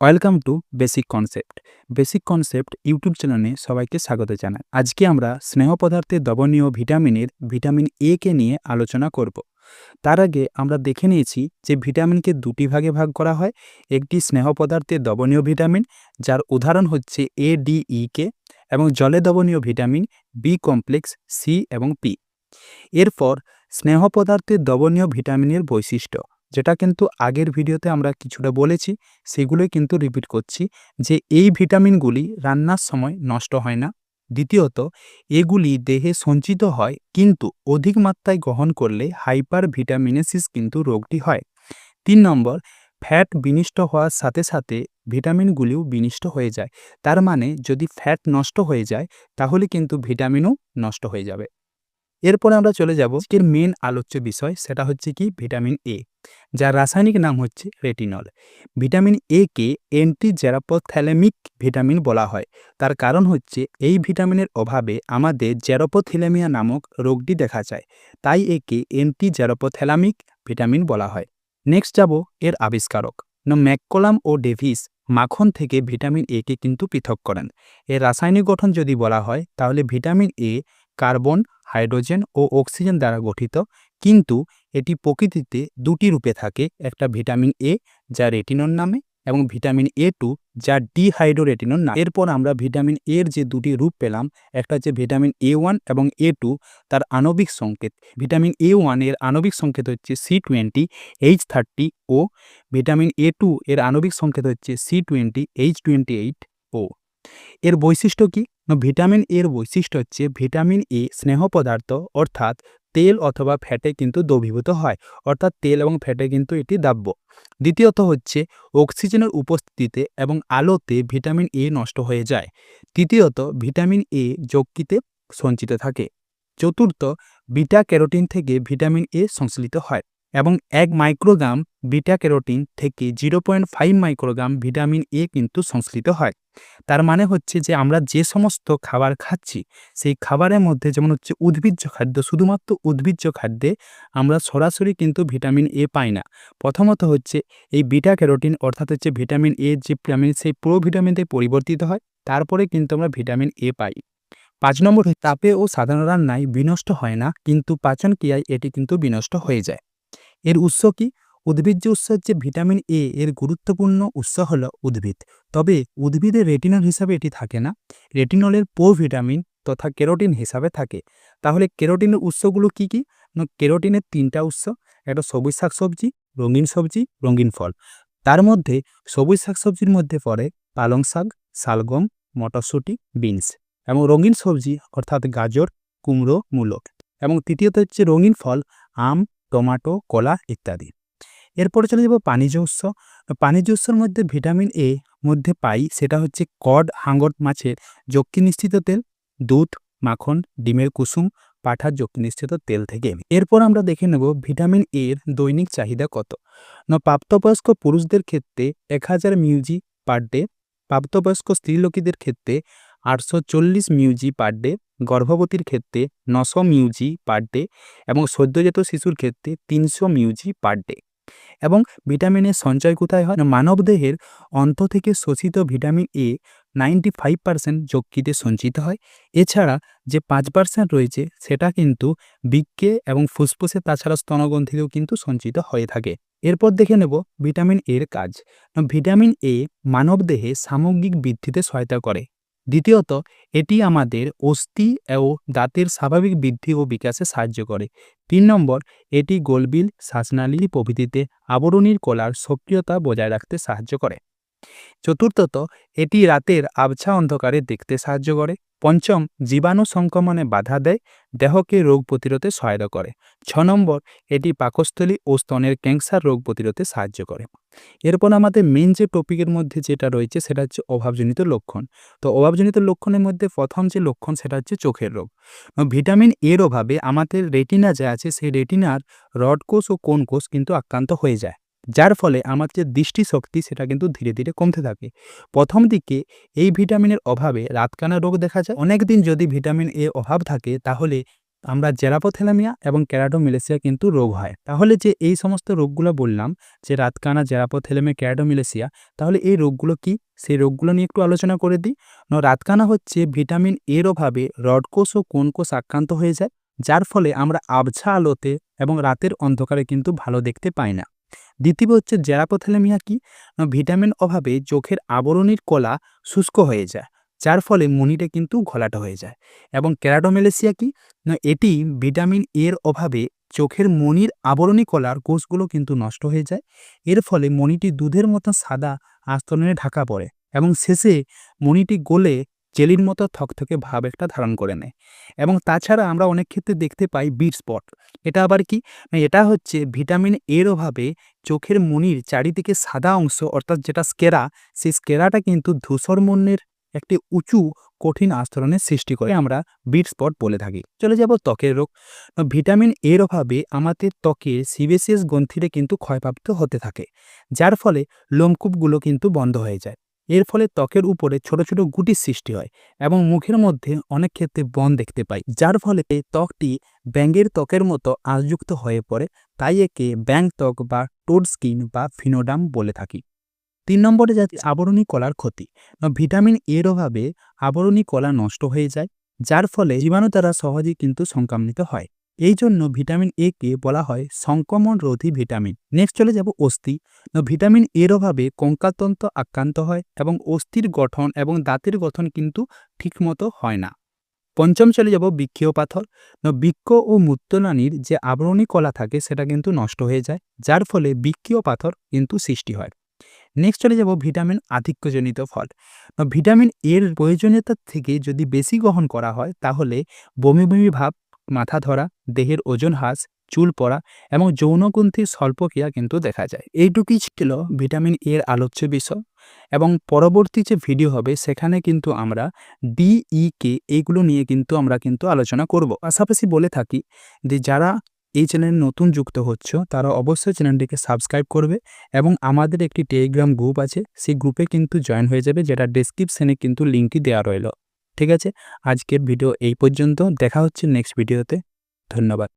Welcome to basic concept. Basic concept YouTube চ্যানেলে সবাইকে স্বাগত জানাই। আজকে আমরা স্নেহ পদার্থে দ্রবণীয় ভিটামিনের ভিটামিন এ কে নিয়ে আলোচনা করব। তার আগে আমরা দেখে নিয়েছি যে ভিটামিনকে দুটি ভাগে ভাগ করা হয়। একটি স্নেহ পদার্থের দ্রবণীয় ভিটামিন, যার উদাহরণ হচ্ছে এ ডি ই কে এবং জলে দ্রবণীয় ভিটামিন বি কমপ্লেক্স সি এবং পি এরপর স্নেহ পদার্থে দ্রবণীয় ভিটামিনের বৈশিষ্ট্য। যেটা কিন্তু আগের ভিডিওতে আমরা কিছুটা বলেছি, সেগুলোই কিন্তু রিপিট করছি যে এই ভিটামিনগুলি রান্নার সময় নষ্ট হয় না। দ্বিতীয়ত, এগুলি দেহে সঞ্চিত হয় কিন্তু অধিক মাত্রায় গ্রহণ করলে হাইপার ভিটামিনেসিস কিন্তু রোগটি হয়। তিন নম্বর ফ্যাট বিনিষ্ট হওয়ার সাথে সাথে ভিটামিনগুলিও বিনিষ্ট হয়ে যায়। তার মানে যদি ফ্যাট নষ্ট হয়ে যায়, তাহলে কিন্তু ভিটামিনও নষ্ট হয়ে যাবে। এরপরে আমরা চলে যাব এর মেন আলোচ্য বিষয়, সেটা হচ্ছে কি? ভিটামিন এ যার রাসায়নিক নাম হচ্ছে রেটিনল ভিটামিন এ কে অ্যান্টি জ্যারাপোথ্যালেমিক ভিটামিন বলা হয়। তার কারণ হচ্ছে, এই ভিটামিনের অভাবে আমাদের জ্যারোপোথিলেমিয়া নামক রোগটি দেখা যায়। তাই একে অ্যান্টি জ্যারোপোথ্যালামিক ভিটামিন বলা হয়। নেক্সট যাব এর আবিষ্কারক। ন, ম্যাককলাম ও ডেভিস মাখন থেকে ভিটামিন এ কে কিন্তু পৃথক করেন। এর রাসায়নিক গঠন যদি বলা হয়, তাহলে ভিটামিন এ কার্বন, হাইড্রোজেন ও অক্সিজেন দ্বারা গঠিত, কিন্তু এটি প্রকৃতিতে দুটি রূপে থাকে, একটা ভিটামিন এ যা রেটিনন নামে, এবং ভিটামিন এ টু যা ডিহাইড্রোরেটিনন নামে। এরপর আমরা ভিটামিন এর যে দুটি রূপ পেলাম, একটা হচ্ছে ভিটামিন এ ওয়ান এবং এ টু তার আণবিক সংকেত। ভিটামিন এ ওয়ানের আণবিক সংকেত হচ্ছে C twenty H thirty O vitamin A two এর আণবিক সংকেত হচ্ছে C twenty H twenty eight O এর বৈশিষ্ট্য কি? ভিটামিন এর বৈশিষ্ট্য হচ্ছে ভিটামিন এ স্নেহ পদার্থ, অর্থাৎ তেল অথবা ফ্যাটে কিন্তু দ্রবীভূত হয়, অর্থাৎ তেল এবং ফ্যাটে কিন্তু এটি দাব্য দ্বিতীয়ত হচ্ছে অক্সিজেনের উপস্থিতিতে এবং আলোতে ভিটামিন এ নষ্ট হয়ে যায়। তৃতীয়ত, ভিটামিন এ যকৃতে সঞ্চিত থাকে। চতুর্থ, বিটা ক্যারোটিন থেকে ভিটামিন এ সংশ্লিত হয়। এবং এক মাইক্রোগ্রাম বিটা ক্যারোটিন থেকে zero point five microgram vitamin A কিন্তু সংশ্লিত হয়। তার মানে হচ্ছে যে আমরা যে সমস্ত খাবার খাচ্ছি, সেই খাবারের মধ্যে যেমন হচ্ছে উদ্ভিজ্জ খাদ্য, শুধুমাত্র উদ্ভিজ্জ খাদ্যে আমরা সরাসরি কিন্তু ভিটামিন এ পাই না। প্রথমত হচ্ছে এই বিটা ক্যারোটিন অর্থাৎ হচ্ছে ভিটামিন এ যে ভিটামিন, সেই পুরো ভিটামিনতে পরিবর্তিত হয়, তারপরে কিন্তু আমরা ভিটামিন এ পাই। পাঁচ নম্বর তাপে ও সাধারণ রান্নায় বিনষ্ট হয় না, কিন্তু পাচন ক্রিয়ায় এটি কিন্তু বিনষ্ট হয়ে যায়। এর উৎস কি? উদ্ভিজ্জ উৎসের যে ভিটামিন এ এর গুরুত্বপূর্ণ উৎস হল উদ্ভিদ। তবে উদ্ভিদের রেটিনল হিসাবে এটি থাকে না। রেটিনলের পো ভিটামিন তথা কেরোটিন হিসাবে থাকে। তাহলে কেরোটিনের উৎসগুলো কি কি? না, কেরোটিনের তিনটা উৎস, একটা সবুজ শাকসবজি, রঙিন সবজি, রঙিন ফল। তার মধ্যে সবুজ শাকসবজির মধ্যে পড়ে পালং শাক, শালগম, মটরশুঁটি, বিনস এবং রঙিন সবজি অর্থাৎ গাজর, কুমড়ো মূলক এবং তৃতীয়ত হচ্ছে রঙিন ফল, আম টমাটো, কলা ইত্যাদি। এরপরে চলে যাব পানিজ উৎস পানিজ উৎসর মধ্যে ভিটামিন এ মধ্যে পাই সেটা হচ্ছে কড হাঙ্গর মাছের যক্ষি নিশ্চিত তেল, দুধ, মাখন, ডিমের কুসুম, পাঠার যক্ষি নিশ্চিত তেল থেকে। এরপর আমরা দেখে নেব ভিটামিন এর দৈনিক চাহিদা কত। না প্রাপ্তবয়স্ক পুরুষদের ক্ষেত্রে এক হাজার মিউজি পার ডে, প্রাপ্তবয়স্ক স্ত্রীলোকীদের ক্ষেত্রে আটশো চল্লিশ মিউজি পার ডে গর্ভবতীর ক্ষেত্রে নশো মিউজি পার ডে এবং সদ্যজাত শিশুর ক্ষেত্রে তিনশো মিউজি পার ডে এবং ভিটামিনের সঞ্চয় কোথায় হয়? মানবদেহের অন্ত থেকে শোষিত vitamin A ninety five percent যকৃতে সঞ্চিত হয়। এছাড়া যে পাঁচ পার্সেন্ট রয়েছে, সেটা কিন্তু বৃক্কে এবং ফুসফুসে তাছাড়া স্তনগ্রন্থিতেও কিন্তু সঞ্চিত হয়ে থাকে। এরপর দেখে নেব ভিটামিন এর কাজ। ভিটামিন এ মানবদেহে সামগ্রিক বৃদ্ধিতে সহায়তা করে। দ্বিতীয়ত, এটি আমাদের অস্থি ও দাঁতের স্বাভাবিক বৃদ্ধি ও বিকাশে সাহায্য করে। তিন নম্বর, এটি গোলবিল, শ্বাসনালী প্রভৃতিতে আবরণীর কলার সক্রিয়তা বজায় রাখতে সাহায্য করে। চতুর্থত, এটি রাতের আবছা অন্ধকারে দেখতে সাহায্য করে। পঞ্চম, জীবাণু সংক্রমণে বাধা দেয়, দেহকে রোগ প্রতিরোধে সহায়তা করে। ছ নম্বর, এটি পাকস্থলী ও স্তনের ক্যান্সার রোগ প্রতিরোধে সাহায্য করে। এরপর আমাদের মেন যে টপিকের মধ্যে যেটা রয়েছে, সেটা হচ্ছে অভাবজনিত লক্ষণ। তো অভাবজনিত লক্ষণের মধ্যে প্রথম যে লক্ষণ, সেটা হচ্ছে চোখের রোগ। ভিটামিন এর অভাবে আমাদের রেটিনা যে আছে, সেই রেটিনার রড কোষ ও কোন কোষ কিন্তু আক্রান্ত হয়ে যায়। যার ফলে আমার যে দৃষ্টিশক্তি সেটা কিন্তু ধীরে ধীরে কমতে থাকে। প্রথম দিকে এই ভিটামিনের অভাবে রাতকানা রোগ দেখা যায়। অনেক দিন যদি ভিটামিন এ অভাব থাকে, তাহলে আমরা জেরাপোথেলামিয়া এবং ক্যারাটোমিলেসিয়া কিন্তু রোগ হয়। তাহলে যে এই সমস্ত রোগগুলো বললাম, যে রাতকানা, জেরাপোথেলামিয়া ক্যারাটোমিলেসিয়া তাহলে এই রোগগুলো কি? সেই রোগগুলো নিয়ে একটু আলোচনা করে দিই। ন, রাতকানা হচ্ছে ভিটামিন এর অভাবে রডকোষ ও কোন কোষ আক্রান্ত হয়ে যায়, যার ফলে আমরা আবছা আলোতে এবং রাতের অন্ধকারে কিন্তু ভালো দেখতে পাই না। দ্বিতীয় হচ্ছে জেরাপোথেলামিয়া কি? ভিটামিন অভাবে চোখের আবরণীর কলা শুষ্ক হয়ে যায়, যার ফলে মনিটা কিন্তু ঘোলাটা হয়ে যায়। এবং ক্যারাটোমেলেসিয়া কি? এটি ভিটামিন এর অভাবে চোখের মনির আবরণী কলার কোষগুলো কিন্তু নষ্ট হয়ে যায়। এর ফলে মনিটি দুধের মতো সাদা আস্তরণে ঢাকা পড়ে এবং শেষে মনিটি গলে জেলির মতো থকথকে ভাব একটা ধারণ করে নেয়। এবং তাছাড়া আমরা অনেক ক্ষেত্রে দেখতে পাই বিট স্পট এটা আবার কি? এটা হচ্ছে ভিটামিন এর অভাবে চোখের মনির চারিদিকে সাদা অংশ অর্থাৎ যেটা স্কেরা সেই স্কেরাটা কিন্তু ধূসর মনের একটি উঁচু কঠিন আস্তরণের সৃষ্টি করে। আমরা বিট স্পট বলে থাকি। চলে যাব ত্বকের রোগ। ভিটামিন এর অভাবে আমাদের ত্বকের সিবেসিয়াস গ্রন্থিরে কিন্তু ক্ষয়প্রাপ্ত হতে থাকে, যার ফলে লোমকূপগুলো কিন্তু বন্ধ হয়ে যায়। এর ফলে ত্বকের উপরে ছোট ছোট গুটির সৃষ্টি হয় এবং মুখের মধ্যে অনেক ক্ষেত্রে বন দেখতে পাই, যার ফলে ত্বকটি ব্যাঙের ত্বকের মতো আশযুক্ত হয়ে পড়ে, তাই একে ব্যাং ত্বক বা টোড স্কিন বা ফিনোডাম বলে থাকি। তিন নম্বরে যাচ্ছে আবরণী কলার ক্ষতি। ভিটামিন এর অভাবে আবরণী কলা নষ্ট হয়ে যায়, যার ফলে জীবাণু দ্বারা সহজেই কিন্তু সংক্রামিত হয়। এই জন্য ভিটামিন এ কে বলা হয় সংক্রমণ রোধী ভিটামিন। নেক্সট চলে যাব অস্থি। ভিটামিন এর অভাবে কঙ্কালতন্ত্র আক্রান্ত হয় এবং অস্থির গঠন এবং দাঁতের গঠন কিন্তু ঠিকমতো হয় না। পঞ্চম চলে যাব বৃক্ষীয় পাথর। বৃক্ষ ও মূত্রনালীর যে আবরণী কলা থাকে সেটা কিন্তু নষ্ট হয়ে যায়, যার ফলে বৃক্ষীয় পাথর কিন্তু সৃষ্টি হয়। নেক্সট চলে যাব ভিটামিন আধিক্যজনিত ফল। ভিটামিন এর প্রয়োজনীয়তার থেকে যদি বেশি গ্রহণ করা হয়, তাহলে বমি বমি ভাব মাথা ধরা, দেহের ওজন হ্রাস, চুল পড়া এবং যৌনগ্রন্থির স্বল্পক্রিয়া কিন্তু দেখা যায়। এইটুকুই ছিল ভিটামিন এর আলোচ্য বিষয় এবং পরবর্তী যে ভিডিও হবে সেখানে কিন্তু আমরা ডিই কে এইগুলো নিয়ে কিন্তু আমরা কিন্তু আলোচনা করব। পাশাপাশি বলে থাকি যে যারা এই চ্যানেলে নতুন যুক্ত হচ্ছ, তারা অবশ্যই চ্যানেলটিকে সাবস্ক্রাইব করবে এবং আমাদের একটি টেলিগ্রাম গ্রুপ আছে, সেই গ্রুপে কিন্তু জয়েন হয়ে যাবে, যেটা ডেসক্রিপশনে কিন্তু লিঙ্কটি দেওয়া রইল। ঠিক আছে? আজকের ভিডিও এই পর্যন্ত। দেখা হচ্ছে নেক্সট ভিডিওতে ধন্যবাদ।